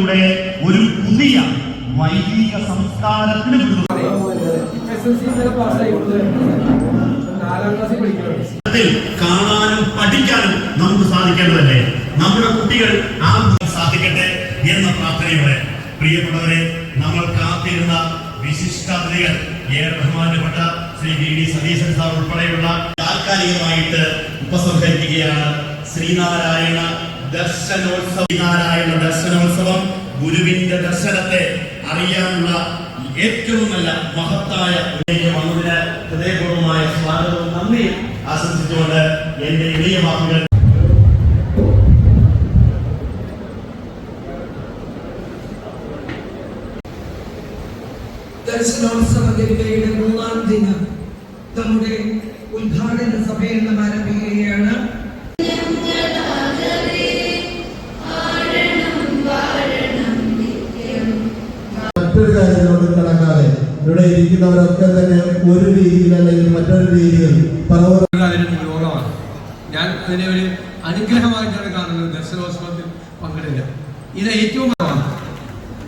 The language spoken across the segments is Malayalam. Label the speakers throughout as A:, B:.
A: ഭാഷയിലൂടെ ഒരു പുതിയ വൈദിക സംസ്കാരത്തിന് കാണാനും പഠിക്കാനും നമുക്ക് സാധിക്കേണ്ടതല്ലേ? നമ്മുടെ കുട്ടികൾ ആ സാധിക്കട്ടെ എന്ന പ്രാർത്ഥനയോടെ. പ്രിയപ്പെട്ടവരെ നമ്മൾ കാത്തിരുന്ന വിശിഷ്ടാതിഥികൾ ഏറെ ബഹുമാനപ്പെട്ട Shri V D Satheesan sir ഉൾപ്പെടെയുള്ള താൽക്കാലികമായിട്ട് ഉപസംഹരിക്കുകയാണ് ശ്രീനാരായണ ദർശനോത്സവം നാരായണ ദർശനോത്സവം ഗുരുവിന്റെ ദർശനത്തെ അറിയാനുള്ള ഏറ്റവും നല്ല മഹത്തായ വന്നതിന് ഹൃദയപൂർവമായ സ്വാഗതവും നന്ദിയും ആശംസിച്ചുകൊണ്ട് എന്റെ ഇളയ വാക്കുകൾ
B: ദർശനോത്സവ മൂന്നാം ദിനം നമ്മുടെ ഉദ്ഘാടന സമ്മേളനം
C: ഇവിടെ ഇരിക്കുന്നവരൊക്കെ തന്നെ ഒരു രീതിയിൽ അല്ലെങ്കിൽ മറ്റൊരു രീതിയിൽ
D: യോഗമാണ് ഞാൻ അതിനെ ഒരു അനുഗ്രഹമായിട്ടാണ് കാണുന്നത് ദർശനോത്സവത്തിൽ പങ്കെടുക്കുക. ഇത് ഏറ്റവും.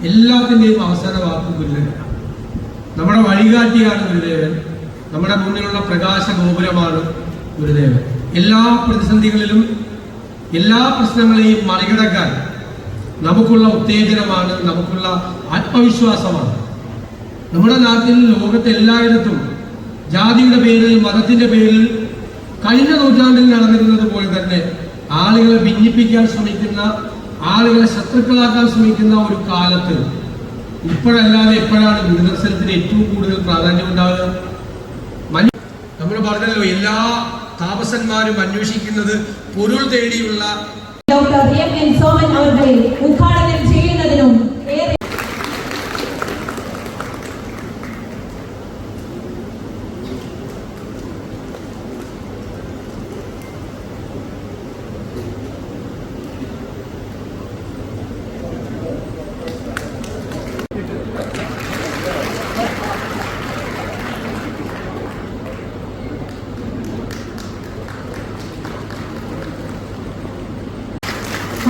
D: എല്ലാത്തിന്റെയും അവസാന വാക്കും ഗുരുദേവനാണ് നമ്മുടെ വഴികാട്ടിയാണ് ഗുരുദേവൻ. നമ്മുടെ മുന്നിലുള്ള പ്രകാശ ഗോപുരമാണ് ഗുരുദേവൻ. എല്ലാ പ്രതിസന്ധികളിലും എല്ലാ പ്രശ്നങ്ങളെയും മറികടക്കാൻ നമുക്കുള്ള ഉത്തേജനമാണ് നമുക്കുള്ള ആത്മവിശ്വാസമാണ്. നമ്മുടെ നാട്ടിൽ ലോകത്ത് എല്ലായിടത്തും ജാതിയുടെ പേരിൽ മതത്തിന്റെ പേരിൽ കഴിഞ്ഞ നൂറ്റാണ്ടിൽ നടന്നിരുന്നത് പോലെ തന്നെ ആളുകളെ ഭിന്നിപ്പിക്കാൻ ശ്രമിക്കുന്ന ആളുകളെ ശത്രുക്കളാക്കാൻ ശ്രമിക്കുന്ന ഒരു കാലത്ത് ഇപ്പോഴല്ലാതെ എപ്പോഴാണ് ഗുരുദർശനത്തിന് ഏറ്റവും കൂടുതൽ പ്രാധാന്യം ഉണ്ടാകുക നമ്മൾ പറഞ്ഞല്ലോ എല്ലാ താപസന്മാരും അന്വേഷിക്കുന്നത് പൊരുൾ തേടിയുള്ള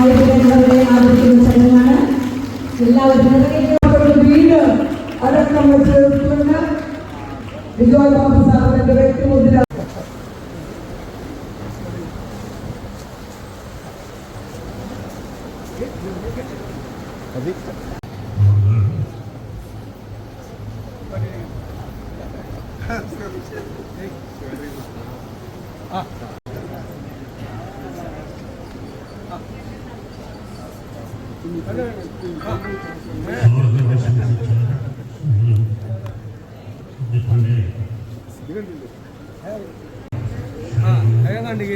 E: ഹൈദരാബാദിലെ ആദരിക്കുന്ന ചടങ്ങാണ് എല്ലാവരും
F: വീട് അടക്കം വെച്ചിട്ടുണ്ട് ബിജോയ് ബാബു സാറിന്റെ വ്യക്തിമുദ്ര
A: 아, 다양한 얘기.